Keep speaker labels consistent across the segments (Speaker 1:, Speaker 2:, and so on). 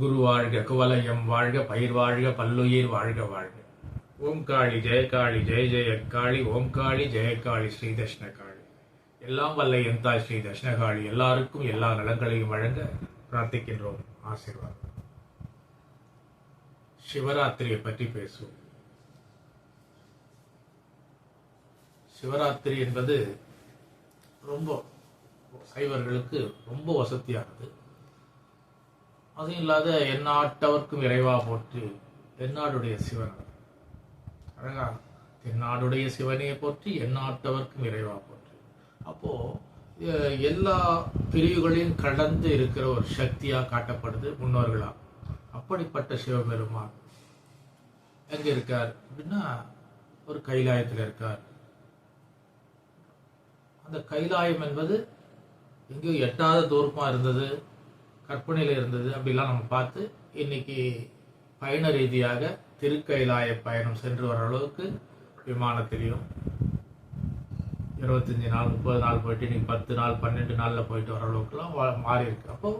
Speaker 1: குரு வாழ்க குவலயம் வாழ்க பயிர் வாழ்க பல்லுயிர் வாழ்க வாழ்க. ஓம் காளி ஜெயகாளி ஜெய ஜெய காளி ஓம் காளி ஜெயகாளி ஸ்ரீ தட்சிண எல்லாம் வல்ல எந்தாய் ஸ்ரீ தட்சிணகாளி எல்லாருக்கும் எல்லா நலங்களையும் வழங்க பிரார்த்திக்கின்றோம். ஆசீர்வாதம். சிவராத்திரியை பற்றி பேசுவோம். சிவராத்திரி என்பது ரொம்ப சைவர்களுக்கு ரொம்ப வசதியானது. அதுவும் இல்லாத எந்நாட்டவர்க்கும் இறைவா போற்றி தென்னாடுடைய சிவன் அழகா தென்னாடுடைய சிவனையை போற்றி எந்நாட்டவர்க்கும் இறைவா போற்றி. அப்போ எல்லா பிரிவுகளையும் கடந்து இருக்கிற ஒரு சக்தியா காட்டப்படுது முன்னோர்களா? அப்படிப்பட்ட சிவபெருமான் எங்க இருக்கார் அப்படின்னா ஒரு கைலாயத்தில் இருக்கார். அந்த கைலாயம் என்பது எங்கேயோ எட்டாத தூரமா இருந்தது. கற்பனையில் இருந்தது அப்படிலாம் நம்ம பார்த்து இன்னைக்கு பயண ரீதியாக திருக்கைலாய பயணம் சென்று வர அளவுக்கு விமானத்திலையும் இருபத்தஞ்சி நாள் முப்பது நாள் போயிட்டு இன்னைக்கு பத்து நாள் பன்னெண்டு நாளில் போயிட்டு வர அளவுக்குலாம் வா- மாறி இருக்கு. அப்போ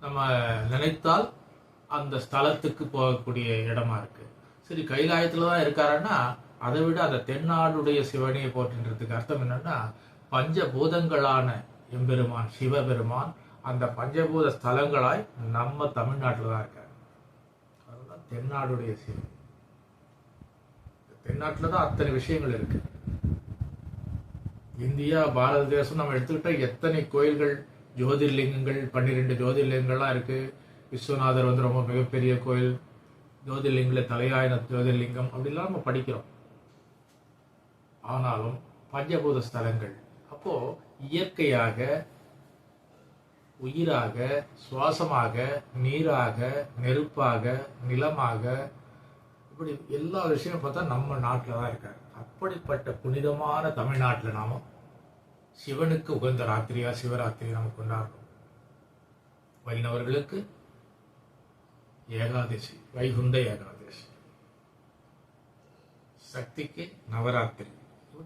Speaker 1: நம்ம நினைத்தால் அந்த ஸ்தலத்துக்கு போகக்கூடிய இடமா இருக்கு. சரி கைலாயத்துல தான் இருக்காருன்னா அதை விட அந்த தென்னாடுடைய சிவனையை போற்றுன்றதுக்கு அர்த்தம் என்னன்னா பஞ்சபூதங்களான எம்பெருமான் சிவபெருமான் அந்த பஞ்சபூத ஸ்தலங்களாய் நம்ம தமிழ்நாட்டில் தான் இருக்காரு அதுதான் தென்னாடுடைய சிவன் தென்னாட்டில் தான் அத்தனை விஷயங்கள் இருக்கு. இந்தியா பாரத தேசம் நம்ம எடுத்துக்கிட்டா எத்தனை கோயில்கள் ஜோதிர்லிங்கங்கள் பன்னிரெண்டு ஜோதிர்லிங்கங்கள்லாம் இருக்கு. விஸ்வநாதர் வந்து ரொம்ப மிகப்பெரிய கோயில். ஜோதிர்லிங்கில் தலையாயன ஜோதிர்லிங்கம் அப்படிலாம் நம்ம படிக்கிறோம். ஆனாலும் பஞ்சபூத ஸ்தலங்கள். அப்போ இயற்கையாக உயிராக சுவாசமாக நீராக நெருப்பாக நிலமாக இப்படி எல்லா விஷயம் பார்த்தா நம்ம நாட்டில் தான் இருக்காரு. அப்படிப்பட்ட புனிதமான தமிழ்நாட்டில் நாம சிவனுக்கு உகந்த ராத்திரியா சிவராத்திரி நாம கொண்டாடுறோம். வைணவர்களுக்கு ஏகாதசி வைகுண்ட ஏகாதசி. சக்திக்கு நவராத்திரி.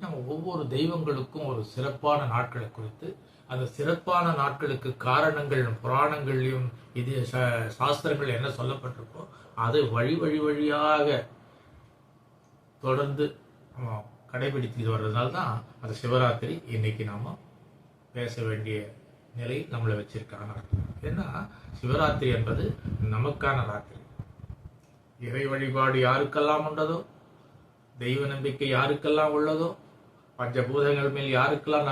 Speaker 1: நம்ம ஒவ்வொரு தெய்வங்களுக்கும் ஒரு சிறப்பான நாட்களை குறித்து அந்த சிறப்பான நாட்களுக்கு காரணங்கள் புராணங்கள்லையும் இது சாஸ்திரங்கள் என்ன சொல்லப்பட்டிருக்கோ அதை வழி வழி வழியாக தொடர்ந்து நம்ம கடைபிடித்து வர்றதுனால தான் அந்த சிவராத்திரி இன்னைக்கு நாம் பேச வேண்டிய நிலை நம்மளை வச்சிருக்காங்க. ஏன்னா சிவராத்திரி என்பது நமக்கான ராத்திரி. இறை வழிபாடு யாருக்கெல்லாம் உண்டதோ தெய்வ நம்பிக்கை யாருக்கெல்லாம் உள்ளதோ பஞ்சபூதங்கள் மேல் யாருக்கெல்லாம்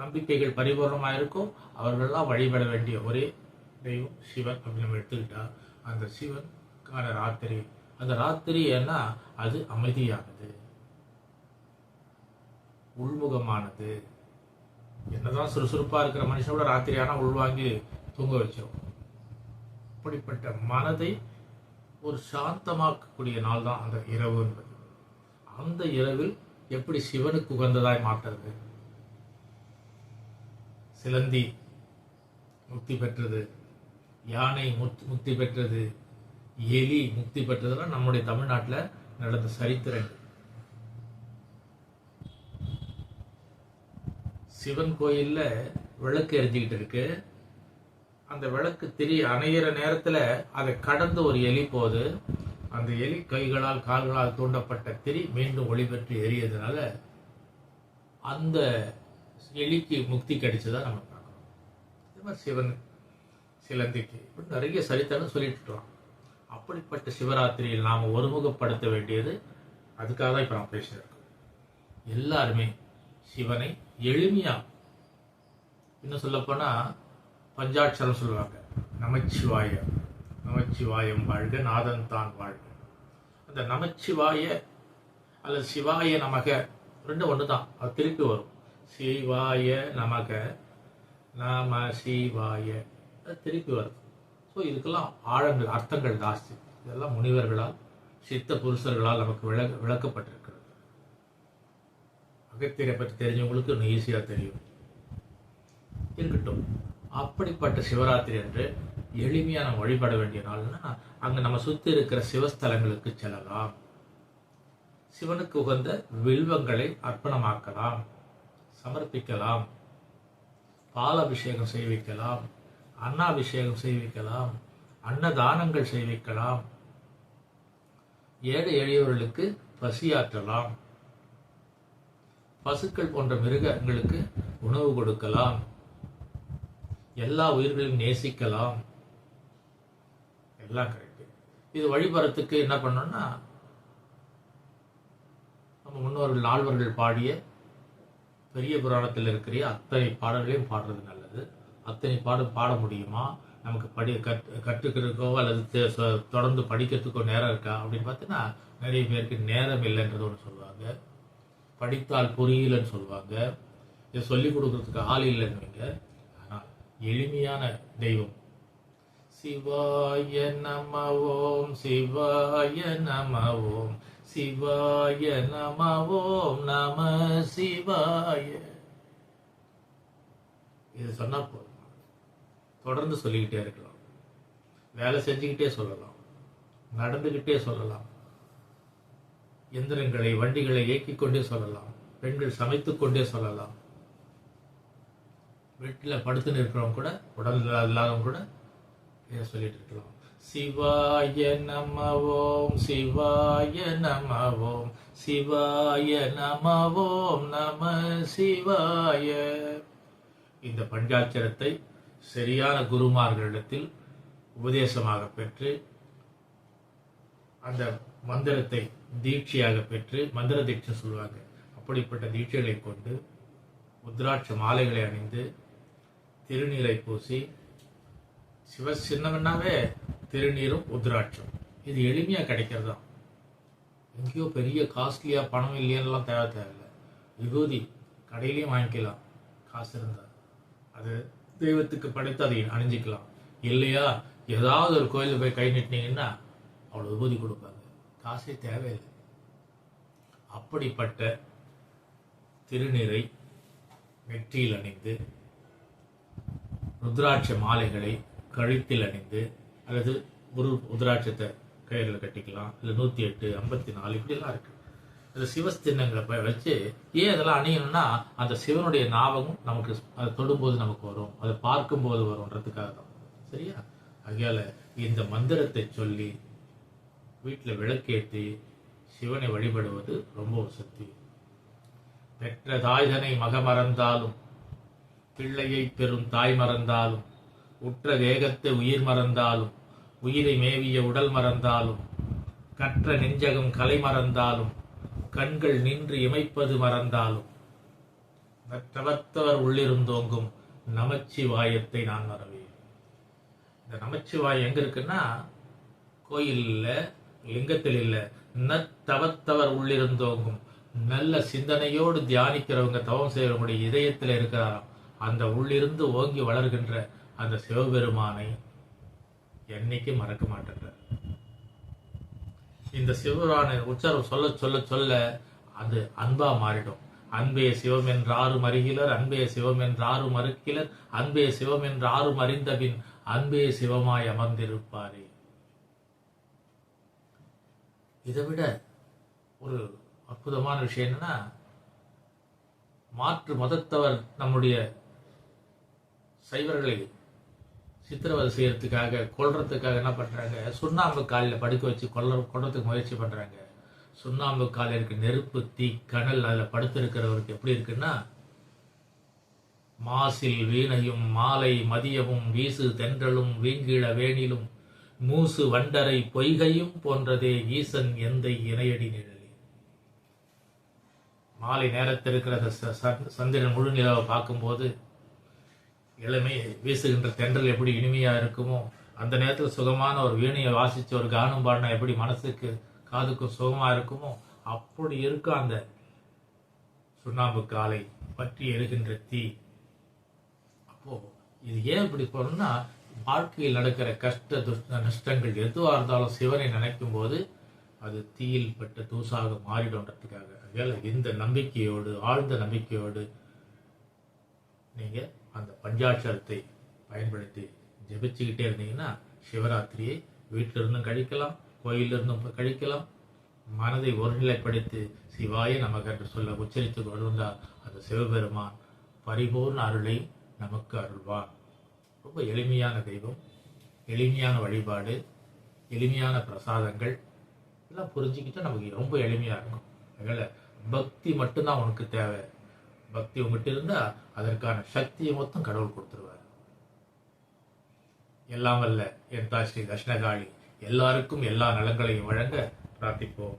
Speaker 1: நம்பிக்கைகள் பரிபூர்ணமாக இருக்கோ அவர்களெல்லாம் வழிபட வேண்டிய ஒரே தெய்வம் சிவன் அப்படின்னு நம்ம எடுத்துக்கிட்டா அந்த சிவனுக்கான ராத்திரி. அந்த ராத்திரி ஏன்னா அது அமைதியானது. உள்முகமானது. என்னதான் சுறுசுறுப்பா இருக்கிற மனுஷனோட ராத்திரி ஆனால் உள்வாங்கி தூங்க வச்சிடும் அப்படிப்பட்ட மனதை ஒரு சாந்தமாக்கக்கூடிய நாள் தான் அந்த இரவு என்பது அந்த இரவில் எப்படி சிவனுக்கு உகந்ததாய் மாற்றுறது? சிலந்தி முக்தி பெற்றது யானை முத்- முக்தி பெற்றது எலி முக்தி பெற்றதுன்னா நம்முடைய தமிழ்நாட்டில் நடந்த சரித்திரங்கள் சிவன் கோயில்ல விளக்கு எரிஞ்சுக்கிட்டு இருக்கு. அந்த விளக்கு திரி அணையிற நேரத்துல அதை கடந்து ஒரு எலி போகுது. அந்த எலி கைகளால் கால்களால் தூண்டப்பட்ட திரி மீண்டும் ஒளி பெற்று எரியதுனால அந்த எலிக்கு முக்தி கிடைச்சதா நம்ம பார்க்கிறோம் இதே மாதிரி சிவன் சிலந்திக்கு இப்படி நிறைய சரித்திரம் சொல்லிட்டு அப்படிப்பட்ட சிவராத்திரியில் நாம் ஒருமுகப்படுத்த வேண்டியது அதுக்காக தான் இப்போ நான் பேசியிருக்கோம் எல்லாருமே சிவனை எளிமையா இன்னும் சொல்லப்போனால் பஞ்சாட்சரம் சொல்லுவாங்க. நமச்சிவாய நமச்சிவாயம் வாழ்க நாதன் தான் வாழ்க. அந்த நமச்சிவாய அல்லது சிவாய நமக ரெண்டும் ஒன்று தான் அது திருப்பி வரும். சிவாய நமக நம சிவாய. திருப்பி வருது ஸோ இதுக்கெல்லாம் ஆழங்கள் அர்த்தங்கள் ஜாஸ்தி. இதெல்லாம் முனிவர்களால் சித்த புருஷர்களால் நமக்கு விளக்க விளக்கப்பட்டிருக்கிறது. அகத்தியரை பற்றி தெரிஞ்சவங்களுக்கு இன்னும் ஈஸியாக தெரியும். இருக்கட்டும். அப்படிப்பட்ட சிவராத்திரி என்று எளிமையாக நம்ம வழிபட வேண்டிய நாள்னா அங்க நம்ம சுத்தி இருக்கிற சிவஸ்தலங்களுக்கு செல்லலாம். சிவனுக்கு உகந்த வில்வங்களை அர்ப்பணமாக்கலாம். சமர்ப்பிக்கலாம். பாலாபிஷேகம் செய்விக்கலாம். அன்னாபிஷேகம் செய்விக்கலாம். அன்னதானங்கள் செய்விக்கலாம். ஏழை எளியவர்களுக்கு பசியாற்றலாம். பசுக்கள் போன்ற மிருகங்களுக்கு உணவு கொடுக்கலாம். எல்லா உயிர்களையும் நேசிக்கலாம். எல்லாம் கரெக்டு இது வழிபடுறதுக்கு என்ன பண்ணோம்னா நம்ம முன்னோர்கள் நால்வர்கள் பாடிய பெரிய புராணத்தில் இருக்கிற அத்தனை பாடல்களையும் பாடுறது நல்லது. அத்தனை பாடம் பாட முடியுமா? நமக்கு படி கட் கற்றுக்கிறதுக்கோ அல்லது தொடர்ந்து படிக்கிறதுக்கோ நேரம் இருக்கா? அப்படின்னு பார்த்தீங்கன்னா நிறைய பேருக்கு நேரம் இல்லைன்றது ஒன்று சொல்லுவாங்க. படித்தால் புரியலன்னு சொல்லுவாங்க. இதை சொல்லிக் கொடுக்கறதுக்கு ஆள் இல்லைன்னுவீங்க ஆனால் எளிமையான தெய்வம் சிவாய நம ஓம் சிவாய நம ஓம் சிவாய நம ஓம் நம சிவாய. இது சொன்னா போதும். தொடர்ந்து சொல்லிக்கிட்டே இருக்கலாம். வேலை செஞ்சுக்கிட்டே சொல்லலாம். நடந்துக்கிட்டே சொல்லலாம். எந்திரங்களை வண்டிகளை இயக்கிக் கொண்டே சொல்லலாம். பெண்கள் சமைத்துக் கொண்டே சொல்லலாம். வீட்டில் படுத்துன்னு இருக்கிறவங்க கூட உடல் இல்லாதவங்க கூட இதை சொல்லிட்டு இருக்கலாம் சிவாய நம ஓம் சிவாய நம ஓம் சிவாய நம ஓம் நம சிவாய. இந்த பஞ்சாட்சரத்தை சரியான குருமார்களிடத்தில் உபதேசமாக பெற்று அந்த மந்திரத்தை தீட்சையாக பெற்று மந்திர தீட்சை சொல்லுவாங்க. அப்படிப்பட்ட தீட்சைகளை கொண்டு முத்ராட்ச மாலைகளை அணிந்து திருநீரை பூசி சிவ சின்னம்னாவே திருநீரும் உத்ராட்சம். இது எளிமையாக கிடைக்கிறது? தான் எங்கேயோ பெரிய காஸ்ட்லியாக பணம் இல்லையெல்லாம் தேவை தேவையில்லை. விபூதி கடையிலையும் வாங்கிக்கலாம். காசு இருந்தால் அது தெய்வத்துக்கு படைத்து அதை அணிஞ்சிக்கலாம். இல்லையா? ஏதாவது ஒரு கோயிலில் போய் கை நிட்டினீங்கன்னா அவ்வளோ விபூதி கொடுப்பாங்க. காசே தேவையில்லை. அப்படிப்பட்ட திருநீரை நெற்றியில் அணிந்து ருத்ராட்ச மாலைகளை கழுத்தில் அணிந்து அல்லது ஒரு ருத்ராட்சத்தை கயிறில் கட்டிக்கலாம். இல்லை நூற்றி எட்டு ஐம்பத்தி நாலு இப்படிலாம் இருக்கு. அந்த சிவஸ்தின்னங்களை போய் வச்சு ஏன் அதெல்லாம் அணியணும்னா அந்த சிவனுடைய ஞாபகம் நமக்கு அதை தொடும்போது நமக்கு வரும். அதை பார்க்கும்போது வரும்ன்றதுக்காக தான். சரியா? ஆகையால் இந்த மந்திரத்தை சொல்லி வீட்டில் விளக்கேற்றி சிவனை வழிபடுவது ரொம்ப ஒரு சக்தி. பெற்ற தாய்தனை மக மறந்தாலும் பிள்ளையை பெறும் தாய் மறந்தாலும் உற்ற வேகத்தை உயிர் மறந்தாலும் உயிரை மேவிய உடல் மறந்தாலும் கற்ற நெஞ்சகம் கலை மறந்தாலும் கண்கள் நின்று இமைப்பது மறந்தாலும். நற்றவத்தவர் உள்ளிருந்தோங்கும் நமச்சிவாயத்தை நான் மறவேன் இந்த நமச்சிவாயம் எங்க இருக்குன்னா கோயில்ல லிங்கத்தில் இல்ல. நத்தவத்தவர் உள்ளிருந்தோங்கும் நல்ல சிந்தனையோடு தியானிக்கிறவங்க தவம் செய்யறவங்களுடைய இதயத்தில் இருக்கிறாராம். அந்த உள்ளிருந்து ஓங்கி வளர்கின்ற அந்த சிவபெருமானை என்னைக்கு மறக்க மாட்டேங்கிறார் இந்த சிவபெருமானை உச்சாரம் சொல்ல சொல்ல சொல்ல அது அன்பா மாறிடும். அன்பே சிவம் என்று ஆறும் அறிகிலர் அன்பே சிவம் என்று ஆறும் மறுக்கிலர் அன்பே சிவம் என்று ஆறும் அறிந்தபின் அன்பே சிவமாய் அமர்ந்திருப்பாரே. இதை விட ஒரு அற்புதமான விஷயம் என்னன்னா மாற்று மதத்தவர் நம்முடைய சைவர்களை சித்திரவதை செய்யறதுக்காக கொல்றதுக்காக என்ன பண்றாங்க? சுண்ணாம்பு காலில் படுக்க வச்சு கொல்ல கொல்றதுக்கு முயற்சி பண்றாங்க. சுண்ணாம்பு காலில் இருக்க நெருப்பு தீ கனல் அதில் படுத்திருக்கிறவருக்கு எப்படி இருக்குன்னா மாசில் வீணையும் மாலை மதியமும் வீசு தென்றலும் வீங்கிழ வேணிலும் மூசு வண்டரை பொய்கையும் போன்றதே ஈசன் எந்தை இணையடி நிழலி. மாலை நேரத்தில் இருக்கிற ச- சந்திரன் முழு நிலவை பார்க்கும்போது இளமை வீசுகின்ற தென்றல் எப்படி இனிமையாக இருக்குமோ அந்த நேரத்தில் சுகமான ஒரு வீணையை வாசித்து ஒரு கானம் பாடினா எப்படி மனசுக்கு காதுக்கும் சுகமாக இருக்குமோ அப்படி இருக்கும் அந்த சுண்ணாம்பு காலை பற்றி எழுகின்ற தீ. அப்போ இது ஏன் இப்படி போகணும்னா வாழ்க்கையில் நடக்கிற கஷ்ட துஷ்ட நஷ்டங்கள் எதுவாக இருந்தாலும் சிவனை நினைக்கும் போது அது தீயில் பட்ட தூசாக மாறிடும்ன்றதுக்காக. அதனால் இந்த நம்பிக்கையோடு ஆழ்ந்த நம்பிக்கையோடு நீங்கள் அந்த பஞ்சாட்சரத்தை பயன்படுத்தி ஜெபிச்சுக்கிட்டே இருந்தீங்கன்னா சிவராத்திரியை வீட்டிலிருந்தும் கழிக்கலாம் கோயிலில் இருந்தும் கழிக்கலாம். மனதை ஒருநிலைப்படுத்தி சிவாய நமக்கு என்று சொல்ல உச்சரித்து கொண்டிருந்தால் அந்த சிவபெருமான். பரிபூர்ண அருளை நமக்கு அருள்வான் ரொம்ப எளிமையான தெய்வம் எளிமையான வழிபாடு எளிமையான பிரசாதங்கள் இதெல்லாம் புரிஞ்சுக்கிட்டால் நமக்கு ரொம்ப எளிமையாக இருக்கும். அதனால் பக்தி மட்டும்தான் உனக்கு தேவை. பக்தி உங்ககிட்ட இருந்தா அதற்கான சக்தியை மொத்தம் கடவுள் கொடுத்துருவார். எல்லாம் வல்ல என் தாய் ஸ்ரீ தட்சிணகாளி. எல்லாருக்கும் எல்லா நலங்களையும் வழங்க பிரார்த்திப்போம்.